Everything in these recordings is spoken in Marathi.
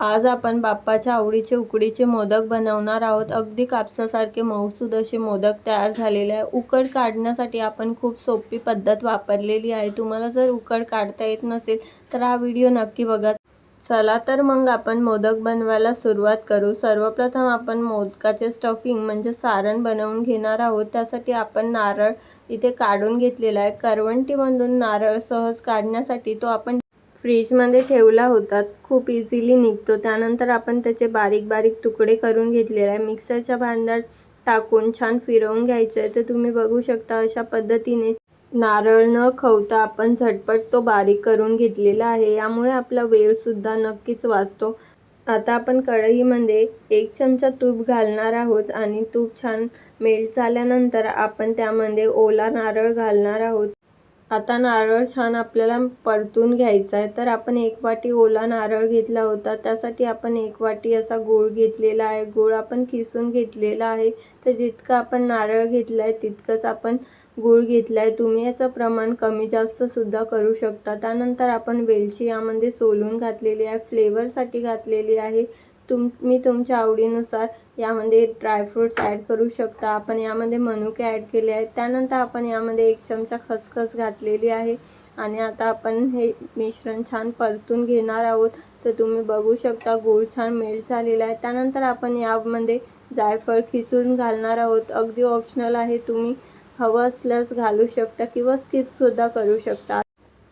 आज आपण बाप्पाच्या आवडीचे उकडीचे मोदक बनवणार आहोत. अगदी कापसासारखे मऊसूद असे मोदक तयार झालेले आहे. उकड काढण्यासाठी आपण खूप सोपी पद्धत वापरलेली आहे. तुम्हाला जर उकड काढता येत नसेल तर हा व्हिडिओ नक्की बघा. चला तर मग आपण मोदक बनवायला सुरुवात करू. सर्वप्रथम आपण मोदकाचे स्टफिंग म्हणजे सारण बनवून घेणार आहोत. त्यासाठी आपण नारळ इथे काढून घेतलेला आहे. करवंटीमधून नारळ सहज काढण्यासाठी तो आपण फ्रीजमध्ये ठेवला होता. खूप इझिली निघतो. त्यानंतर आपण त्याचे बारीक बारीक तुकडे करून घेतलेले आहे. मिक्सरच्या भांड्यात टाकून छान फिरवून घ्यायचं आहे. तर तुम्ही बघू शकता अशा पद्धतीने नारळ न खवता आपण झटपट तो बारीक करून घेतलेला आहे. यामुळे आपला वेळसुद्धा नक्कीच वाचतो. आता आपण कढईमध्ये एक चमचा तूप घालणार आहोत आणि तूप छान मेल्ट झाल्यानंतर आपण त्यामध्ये ओला नारळ घालणार आहोत. आता नारळ छान आपल्याला परतून घ्यायचा आहे. तर आपण एक वाटी ओला नारळ घेतला होता. त्यासाठी आपण एक वाटी असा गूळ घेतलेला आहे. गूळ आपण किसून घेतलेला आहे. तर जितकं आपण नारळ घेतलं आहे तितकंच आपण गूळ घेतला आहे तुम्ही याचं प्रमाण कमी जास्तसुद्धा करू शकता. त्यानंतर आपण वेलची यामध्ये सोलून घातलेली आहे. फ्लेवरसाठी घातलेली आहे. तुम्ही तुमच्या आवडीनुसार यामध्ये ड्रायफ्रूट्स ॲड करू शकता. आपण यामध्ये मनुके ॲड केले आहेत. त्यानंतर आपण यामध्ये एक चमचा खसखस घातलेली आहे. आणि आता आपण हे मिश्रण छान परतून घेणार आहोत. तर तुम्ही बघू शकता गूळ छान मेल्ट झालेला आहे. त्यानंतर आपण यामध्ये जायफळ खिसून घालणार आहोत. अगदी ऑप्शनल आहे. तुम्ही हवं असल्यास घालू शकता किंवा स्किपसुद्धा करू शकता.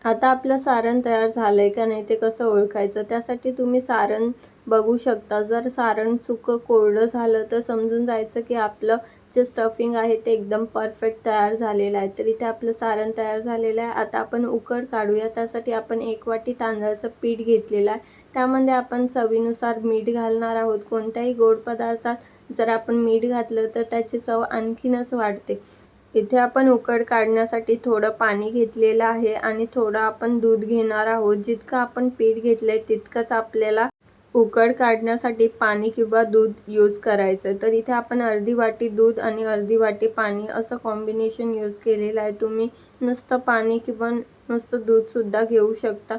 आता आपलं सारण तयार झालं आहे का नाही ते कसं ओळखायचं? त्यासाठी तुम्ही सारण बघू शकता. जर सारण सुकं कोरडं झालं तर समजून जायचं की आपलं जे स्टफिंग आहे ते एकदम परफेक्ट तयार झालेलं आहे. तर इथे आपलं सारण तयार झालेलं आहे. आता आपण उकड काढूया. त्यासाठी आपण एक वाटी तांदळाचं पीठ घेतलेलं आहे. त्यामध्ये आपण चवीनुसार मीठ घालणार आहोत. कोणत्याही गोड पदार्थात जर आपण मीठ घातलं तर त्याची चव आणखीनच वाढते. इथे आपण उकड काढण्यासाठी थोडं पाणी घेतलेलं आहे आणि थोडं आपण दूध घेणार आहोत. जितकं आपण पीठ घेतलं आहे तितकंच आपल्याला उकड काढण्यासाठी पाणी किंवा दूध यूज करायचं. तर इथे आपण अर्धी वाटी दूध आणि अर्धी वाटी पाणी असं कॉम्बिनेशन यूज केलेलं आहे. तुम्ही नुसतं पाणी किंवा नुसतं दूधसुद्धा घेऊ शकता.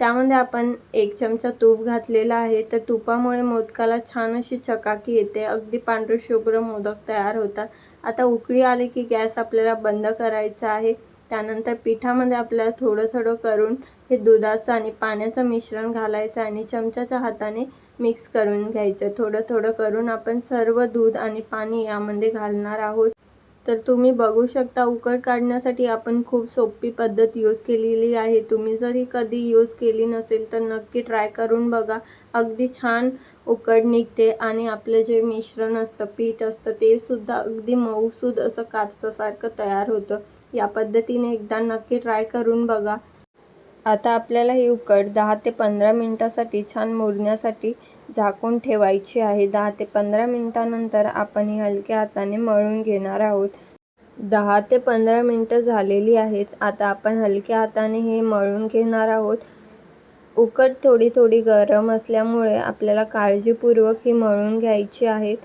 त्यामध्ये आपण एक चमचा तूप घातलेला आहे. तर तुपामुळे मोदकाला छान अशी चकाकी येते. अगदी पांढरे शुभ्र मोदक तयार होतात. आता उकळी आली की गॅस आपल्याला बंद करायचा आहे. त्यानंतर पिठामध्ये आपल्याला थोडं थोडं करून हे दुधाचं आणि पाण्याचं मिश्रण घालायचं आणि चमच्याच्या हाताने मिक्स करून घ्यायचं. थोडं थोडं करून आपण सर्व दूध आणि पाणी यामध्ये घालणार आहोत. तर तुम्ही बघू शकता उकड काढण्यासाठी आपण खूप सोपी पद्धत यूज केलेली आहे. तुम्ही जरी कधी यूज केली नसेल तर नक्की ट्राय करून बघा. अगदी छान उकड निघते आणि आपलं जे मिश्रण असतं पीठ असतं ते सुद्धा अगदी मऊसूद असं कापसासारखं तयार होतं. या पद्धतीने एकदा नक्की ट्राय करून बघा. आता आपल्याला ही उकड दहा ते पंधरा मिनटासाठी छान मुरण्यासाठी झाकून ठेवायची आहे. दहा ते पंधरा मिनटानंतर आपण ही हलक्या हाताने मळून घेणार आहोत. दहा ते पंधरा मिनटं झालेली आहेत. आता आपण हलक्या हाताने हे मळून घेणार आहोत. उकड थोडी थोडी गरम असल्यामुळे आपल्याला काळजीपूर्वक ही मळून घ्यायची आहेत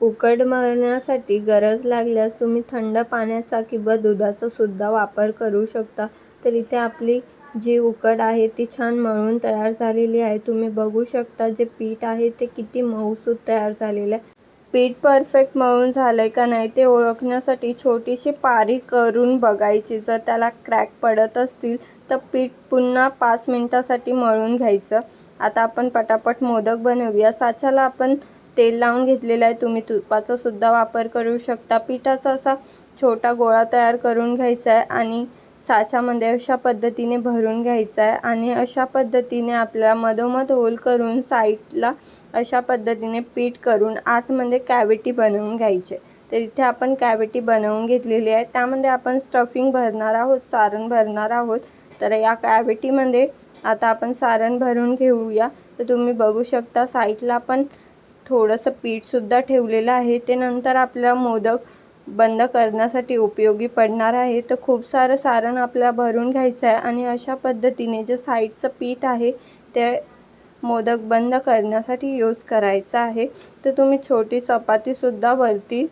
उकड मळण्यासाठी गरज लागल्यास तुम्ही थंड पाण्याचा किंवा दुधाचा सुद्धा वापर करू शकता. तर इथे आपली जी उकड आहे ती छान मळून तयार झालेली आहे. तुम्ही बघू शकता जे पीठ आहे ते किती मऊसूद तयार झालेलं आहे. पीठ परफेक्ट मळून झालं आहे का नाही ते ओळखण्यासाठी छोटीशी पारी करून बघायची. जर त्याला क्रॅक पडत असतील तर पीठ पुन्हा पाच मिनटासाठी मळून घ्यायचं. आता आपण पटापट मोदक बनवूया. साच्याला आपण तेल लावून घेतलेलं आहे. तुम्ही तुपाचासुद्धा वापर करू शकता. पिठाचा असा छोटा गोळा तयार करून घ्यायचा आहे आणि साच्यामध्ये अशा पद्धतीने भरून घ्यायचा आहे आणि अशा पद्धतीने आपल्याला मधोमध होल करून साईडला अशा पद्धतीने पीठ करून आतमध्ये कॅविटी बनवून घ्यायचे. तर इथे आपण कॅविटी बनवून घेतलेली आहे. त्यामध्ये आपण स्टफिंग भरणार आहोत सारण भरणार आहोत. तर या कॅविटीमध्ये आता आपण सारण भरून घेऊया. तर तुम्ही बघू शकता साईडला आपण थोडंसं पीठसुद्धा ठेवलेलं आहे. ते नंतर आपल्याला मोदक बंद करण्यासाठी उपयोगी पडणार आहे. तर खूप सारं सारण आपल्याला भरून घ्यायचं आहे आणि अशा पद्धतीने जे साईडचं पीठ आहे ते मोदक बंद करण्यासाठी यूज करायचं आहे. तर तुम्ही छोटी चपातीसुद्धा वरती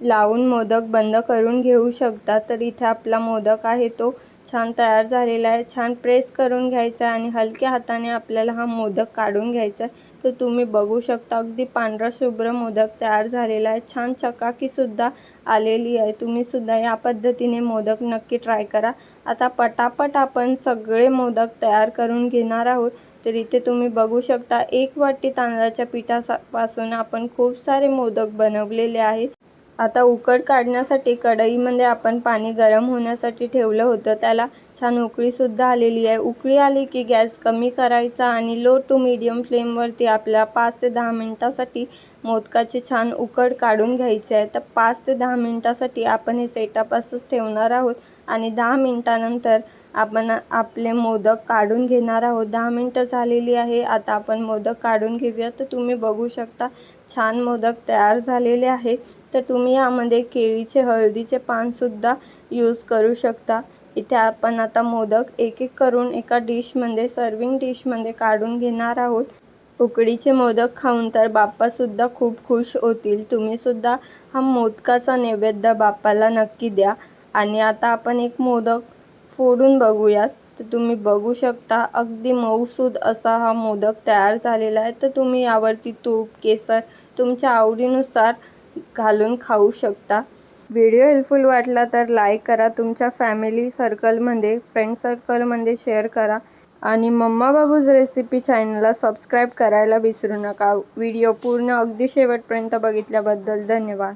लावून मोदक बंद करून घेऊ शकता. तर इथे आपला मोदक आहे तो छान तयार झालेला आहे. छान प्रेस करून घ्यायचा आहे आणि हलक्या हाताने आपल्याला हा मोदक काढून घ्यायचा आहे. तर तुम्ही बघू शकता अगदी पांढरा शुभ्र मोदक तयार झालेला आहे. छान चकाकीसुद्धा आलेली आहे. तुम्हीसुद्धा या पद्धतीने मोदक नक्की ट्राय करा. आता पटापट आपण सगळे मोदक तयार करून घेणार आहोत. तर इथे तुम्ही बघू शकता एक वाटी तांदळाच्या पिठापासून आपण खूप सारे मोदक बनवलेले आहेत. आता उकड काढण्यासाठी कढईमध्ये आपण पाणी गरम होण्यासाठी ठेवलं होतं. त्याला छान उकळीसुद्धा आलेली आहे. उकळी आली की गॅस कमी करायचा आणि लो टू मीडियम फ्लेमवरती आपल्या पाच ते दहा मिनटासाठी मोदकाची छान उकड काढून घ्यायची आहे. तर पाच ते दहा मिनटासाठी आपण हे सेटअप असंच ठेवणार आहोत. आणि दहा मिनटानंतर आपण आपले मोदक काढून घेणार आहोत. दहा मिनटं झालेली आहे. आता आपण मोदक काढून घेऊया. तर तुम्ही बघू शकता छान मोदक तयार झालेले आहे. तर तुम्ही यामध्ये केळीचे हळदीचे पानसुद्धा यूज करू शकता. इथे आपण आता मोदक एक एक करून एका डिशमध्ये सर्विंग डिशमध्ये काढून घेणार आहोत. उकडीचे मोदक खाऊन तर बाप्पासुद्धा खूप खुश होतील. तुम्हीसुद्धा हा मोदकाचा नैवेद्य बाप्पाला नक्की द्या. आणि आता आपण एक मोदक फोडून बघूयात. तर तुम्ही बघू शकता अगदी मऊसूद असा हा मोदक तयार झालेला आहे. तर तुम्ही यावरती तूप केसर तुमच्या आवडीनुसार घालून खाऊ शकता. व्हिडिओ हेल्पफुल वाटला तर लाईक करा. तुमच्या फॅमिली सर्कलमध्ये फ्रेंड सर्कलमध्ये शेअर करा. आणि मम्मा बाबूज रेसिपी चॅनलला सबस्क्राईब करायला विसरू नका. व्हिडिओ पूर्ण अगदी शेवटपर्यंत बघितल्याबद्दल धन्यवाद.